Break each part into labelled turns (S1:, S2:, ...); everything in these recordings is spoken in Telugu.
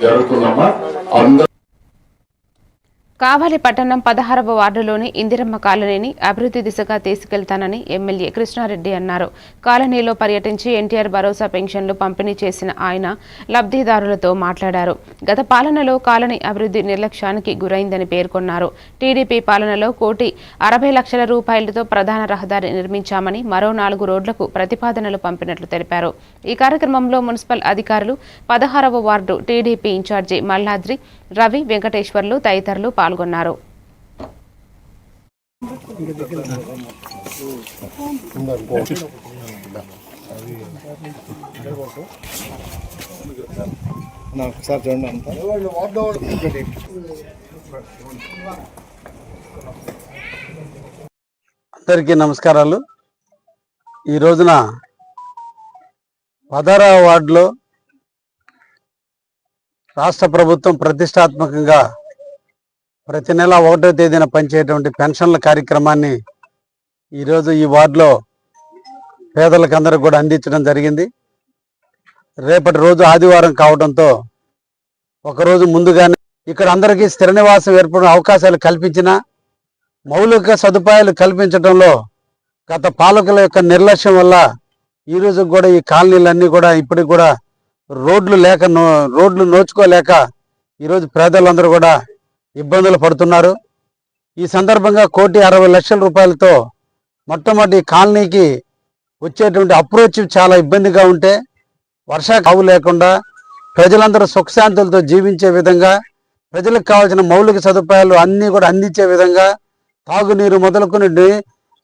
S1: జరుగుతుందమ్మా అందరూ
S2: కావలి పట్టణం పదహారవ వార్డులోని ఇందిరమ్మ కాలనీని అభివృద్ధి దిశగా తీసుకెళ్తానని ఎమ్మెల్యే కృష్ణారెడ్డి అన్నారు. కాలనీలో పర్యటించి ఎన్టీఆర్ భరోసా పెన్షన్లు పంపిణీ చేసిన ఆయన లబ్ధిదారులతో మాట్లాడారు. గత పాలనలో కాలనీ అభివృద్ధి నిర్లక్ష్యానికి గురైందని పేర్కొన్నారు. టీడీపీ పాలనలో కోటి అరవై లక్షల రూపాయలతో ప్రధాన రహదారి నిర్మించామని మరో నాలుగు రోడ్లకు ప్రతిపాదనలు పంపినట్లు తెలిపారు. ఈ కార్యక్రమంలో మున్సిపల్ అధికారులు పదహారవ ward TDP incharge Malladri Ravi Venkateswarlu తదితరులు పాల్గొన్నారు.
S3: పాల్గొన్నారు.
S4: అందరికీ నమస్కారాలు. ఈ రోజున పదహారవ వార్డులో రాష్ట్ర ప్రభుత్వం ప్రతిష్టాత్మకంగా ప్రతి నెల ఒకటో తేదీన పనిచేయటువంటి పెన్షన్ల కార్యక్రమాన్ని ఈరోజు ఈ వార్డులో పేదలకు అందరికి కూడా అందించడం జరిగింది. రేపటి రోజు ఆదివారం కావడంతో ఒకరోజు ముందుగానే ఇక్కడ అందరికీ స్థిర నివాసం ఏర్పడిన అవకాశాలు కల్పించిన మౌలిక సదుపాయాలు కల్పించడంలో గత పాలకుల యొక్క నిర్లక్ష్యం వల్ల ఈ కూడా ఈ కాలనీలన్నీ కూడా ఇప్పటికి కూడా రోడ్లు లేక నో- రోడ్లు నోచుకోలేక ఈరోజు పేదలందరూ కూడా ఇబ్బందులు పడుతున్నారు. ఈ సందర్భంగా కోటి అరవై లక్షల రూపాయలతో మొట్టమొదటి కాలనీకి వచ్చేటువంటి అప్రోచ్ చాలా ఇబ్బందిగా ఉంటే వర్షా కావు లేకుండా ప్రజలందరూ సుఖశాంతులతో జీవించే విధంగా ప్రజలకు కావాల్సిన మౌలిక సదుపాయాలు అన్నీ కూడా అందించే విధంగా తాగునీరు మొదలుకొని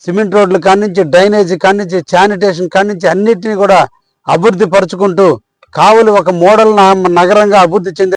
S4: సిమెంట్ రోడ్లు కానించి డ్రైనేజీ కానించి శానిటేషన్ కానించి అన్నిటిని కూడా అభివృద్ధి పరుచుకుంటూ కావలి ఒక మోడల్ నగరంగా అభివృద్ధి చెంది